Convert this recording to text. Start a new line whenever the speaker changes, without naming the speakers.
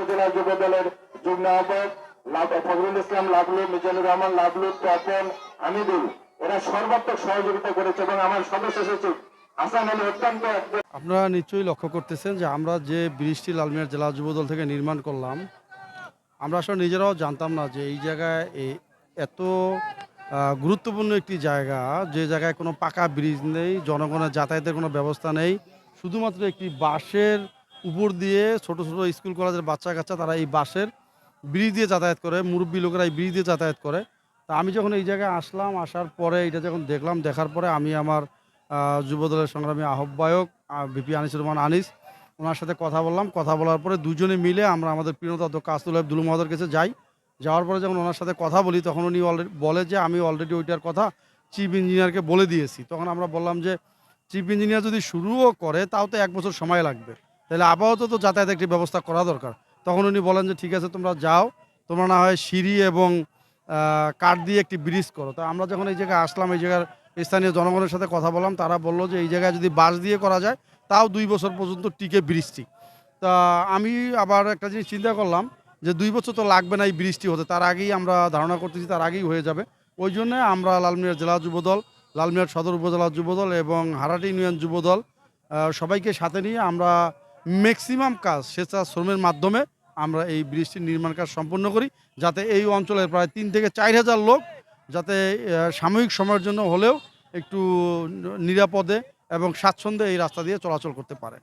উপজেলা যুব দলের যুগ্ম আহ্বায়ক ফজলুল ইসলাম লাভলু মিজানুর রহমান লাভলু তপন হামিদুল। এরা সর্বাত্মক সহযোগিতা করেছে এবং আমার সদস্য সচিব
আপনারা নিশ্চয়ই লক্ষ্য করতেছেন যে আমরা যে ব্রিজটি লালমিয়ার জেলা যুবদল থেকে নির্মাণ করলাম, আমরা আসলে নিজেরাও জানতাম না যে এই জায়গায় এই এত গুরুত্বপূর্ণ একটি জায়গা, যে জায়গায় কোনো পাকা ব্রিজ নেই, জনগণের যাতায়াতের কোনো ব্যবস্থা নেই, শুধুমাত্র একটি বাঁশের উপর দিয়ে ছোট ছোট স্কুল কলেজের বাচ্চা কাচ্চা তারা এই বাসের ব্রিজ দিয়ে যাতায়াত করে, মুরব্বী লোকেরা এই ব্রিজ দিয়ে যাতায়াত করে। তা আমি যখন এই জায়গায় আসলাম, আসার পরে এটা যখন দেখলাম, দেখার পরে আমি আমার যুবদলের সংগ্রামী আহ্বায়ক বিপি আনিসুর রহমান আনিস, ওনার সাথে কথা বললাম। কথা বলার পরে দুজনে মিলে আমরা আমাদের প্রিয়তা কাস্তুল দুলু মহাদের কাছে যাই। যাওয়ার পরে যখন ওনার সাথে কথা বলি, তখন উনি অলরেডি বলে যে, আমি অলরেডি ওইটার কথা চিফ ইঞ্জিনিয়ারকে বলে দিয়েছি। তখন আমরা বললাম যে, চিফ ইঞ্জিনিয়ার যদি শুরুও করে, তাও তো এক বছর সময় লাগবে। তাহলে আপাতত তো যাতায়াত একটি ব্যবস্থা করা দরকার। তখন উনি বলেন যে, ঠিক আছে, তোমরা যাও। তোমরা না হয় সিঁড়ি এবং কাঠ দিয়ে একটি ব্রিজ করো। তো আমরা যখন এই জায়গায় আসলাম, এই জায়গার স্থানীয় জনগণের সাথে কথা বললাম, তারা বলল যে, এই জায়গায় যদি বাস দিয়ে করা যায়, তাও দুই বছর পর্যন্ত টিকে ব্রিজটি। তা আমি আবার একটা জিনিস চিন্তা করলাম যে, দুই বছর তো লাগবে না এই ব্রিজটি হতে। তার আগেই আমরা ধারণা করতেছি, তার আগেই হয়ে যাবে। ওই জন্য আমরা লালমিয়ার জেলা যুবদল লালমিয়ার সদর উপজেলা যুবদল এবং হারাটি ইউনিয়ন যুবদল সবাইকে সাথে নিয়ে আমরা ম্যাক্সিমাম কাজ স্বেচ্ছা শ্রমের মাধ্যমে আমরা এই ব্রিজটির নির্মাণ কাজ সম্পন্ন করি, যাতে এই অঞ্চলের প্রায় তিন থেকে চার হাজার লোক যাতে সাময়িক সময়ের জন্য হলেও একটু নিরাপদে এবং স্বাচ্ছন্দ্যে এই রাস্তা দিয়ে চলাচল করতে পারে।